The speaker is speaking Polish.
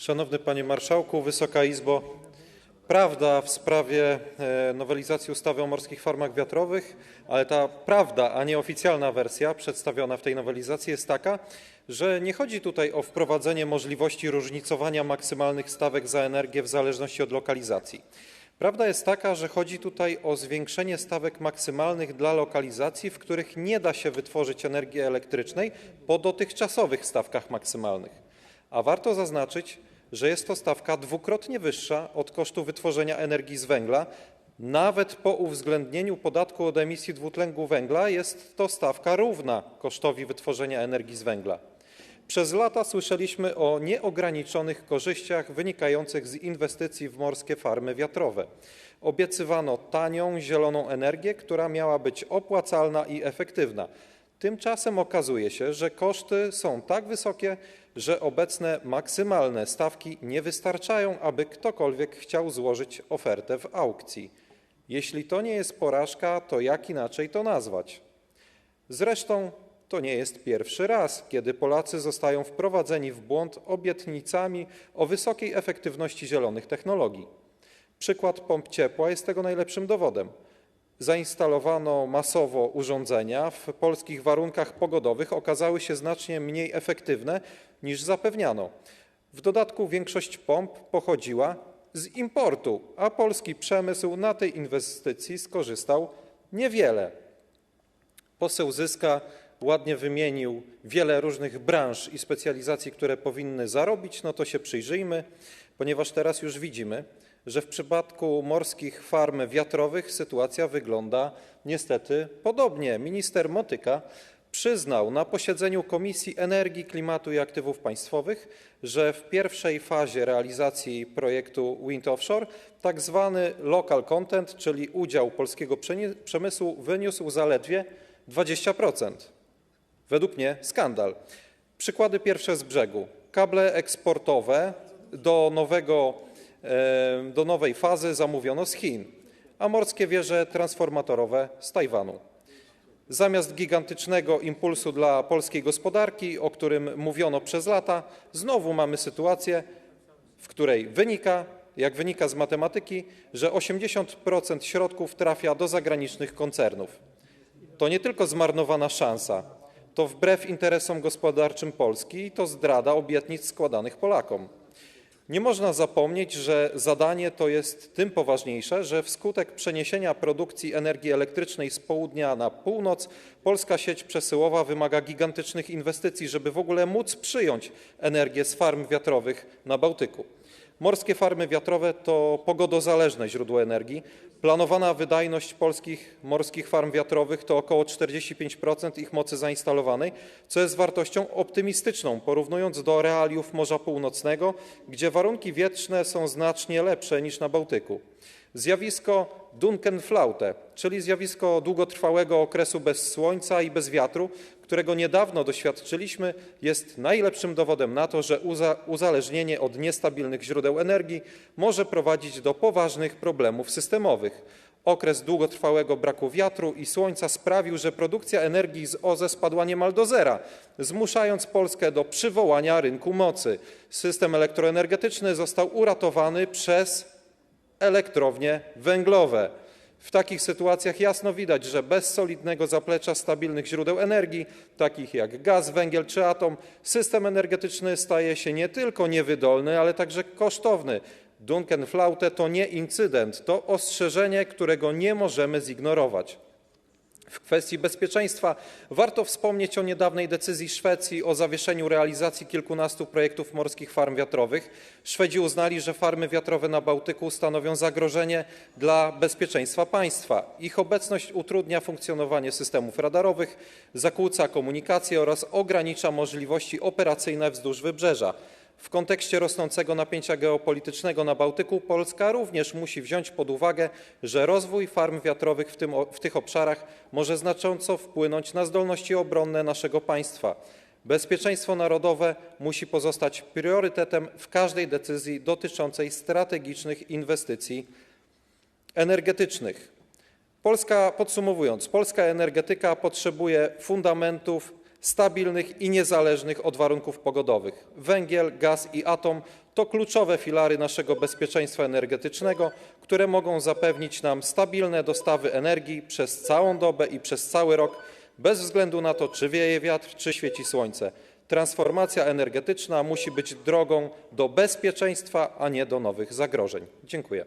Szanowny Panie Marszałku, Wysoka Izbo! Prawda w sprawie e, nowelizacji ustawy o morskich farmach wiatrowych, ale ta prawda, a nie oficjalna wersja przedstawiona w tej nowelizacji jest taka, że nie chodzi tutaj o wprowadzenie możliwości różnicowania maksymalnych stawek za energię w zależności od lokalizacji. Prawda jest taka, że chodzi tutaj o zwiększenie stawek maksymalnych dla lokalizacji, w których nie da się wytworzyć energii elektrycznej po dotychczasowych stawkach maksymalnych. A warto zaznaczyć, że jest to stawka dwukrotnie wyższa od kosztu wytworzenia energii z węgla. Nawet po uwzględnieniu podatku od emisji dwutlenku węgla jest to stawka równa kosztowi wytworzenia energii z węgla. Przez lata słyszeliśmy o nieograniczonych korzyściach wynikających z inwestycji w morskie farmy wiatrowe. Obiecywano tanią, zieloną energię, która miała być opłacalna i efektywna. Tymczasem okazuje się, że koszty są tak wysokie, że obecne maksymalne stawki nie wystarczają, aby ktokolwiek chciał złożyć ofertę w aukcji. Jeśli to nie jest porażka, to jak inaczej to nazwać? Zresztą to nie jest pierwszy raz, kiedy Polacy zostają wprowadzeni w błąd obietnicami o wysokiej efektywności zielonych technologii. Przykład pomp ciepła jest tego najlepszym dowodem. Zainstalowano masowo urządzenia, w polskich warunkach pogodowych okazały się znacznie mniej efektywne niż zapewniano. W dodatku większość pomp pochodziła z importu, a polski przemysł na tej inwestycji skorzystał niewiele. Poseł Zyska ładnie wymienił wiele różnych branż i specjalizacji, które powinny zarobić, no to się przyjrzyjmy, ponieważ teraz już widzimy, że w przypadku morskich farm wiatrowych sytuacja wygląda niestety podobnie. Minister Motyka przyznał na posiedzeniu Komisji Energii, Klimatu i Aktywów Państwowych, że w pierwszej fazie realizacji projektu Wind Offshore tak zwany local content, czyli udział polskiego przemysłu wyniósł zaledwie 20%. Według mnie skandal. Przykłady pierwsze z brzegu. Kable eksportowe do, nowego, do nowej fazy zamówiono z Chin, a morskie wieże transformatorowe z Tajwanu. Zamiast gigantycznego impulsu dla polskiej gospodarki, o którym mówiono przez lata, znowu mamy sytuację, w której wynika, jak wynika z matematyki, że 80% środków trafia do zagranicznych koncernów. To nie tylko zmarnowana szansa, to wbrew interesom gospodarczym Polski i to zdrada obietnic składanych Polakom. Nie można zapomnieć, że zadanie to jest tym poważniejsze, że wskutek przeniesienia produkcji energii elektrycznej z południa na północ polska sieć przesyłowa wymaga gigantycznych inwestycji, żeby w ogóle móc przyjąć energię z farm wiatrowych na Bałtyku. Morskie farmy wiatrowe to pogodozależne źródło energii. Planowana wydajność polskich morskich farm wiatrowych to około 45% ich mocy zainstalowanej, co jest wartością optymistyczną, porównując do realiów Morza Północnego, gdzie warunki wietrzne są znacznie lepsze niż na Bałtyku. Zjawisko Dunkelflaute, czyli zjawisko długotrwałego okresu bez słońca i bez wiatru, którego niedawno doświadczyliśmy, jest najlepszym dowodem na to, że uzależnienie od niestabilnych źródeł energii może prowadzić do poważnych problemów systemowych. Okres długotrwałego braku wiatru i słońca sprawił, że produkcja energii z OZE spadła niemal do zera, zmuszając Polskę do przywołania rynku mocy. System elektroenergetyczny został uratowany przez elektrownie węglowe. W takich sytuacjach jasno widać, że bez solidnego zaplecza stabilnych źródeł energii, takich jak gaz, węgiel czy atom, system energetyczny staje się nie tylko niewydolny, ale także kosztowny. Dunkelflaute to nie incydent, to ostrzeżenie, którego nie możemy zignorować. W kwestii bezpieczeństwa warto wspomnieć o niedawnej decyzji Szwecji o zawieszeniu realizacji kilkunastu projektów morskich farm wiatrowych. Szwedzi uznali, że farmy wiatrowe na Bałtyku stanowią zagrożenie dla bezpieczeństwa państwa. Ich obecność utrudnia funkcjonowanie systemów radarowych, zakłóca komunikację oraz ogranicza możliwości operacyjne wzdłuż wybrzeża. W kontekście rosnącego napięcia geopolitycznego na Bałtyku Polska również musi wziąć pod uwagę, że rozwój farm wiatrowych w, tych obszarach może znacząco wpłynąć na zdolności obronne naszego państwa. Bezpieczeństwo narodowe musi pozostać priorytetem w każdej decyzji dotyczącej strategicznych inwestycji energetycznych. Podsumowując, polska energetyka potrzebuje fundamentów stabilnych i niezależnych od warunków pogodowych. Węgiel, gaz i atom to kluczowe filary naszego bezpieczeństwa energetycznego, które mogą zapewnić nam stabilne dostawy energii przez całą dobę i przez cały rok, bez względu na to, czy wieje wiatr, czy świeci słońce. Transformacja energetyczna musi być drogą do bezpieczeństwa, a nie do nowych zagrożeń. Dziękuję.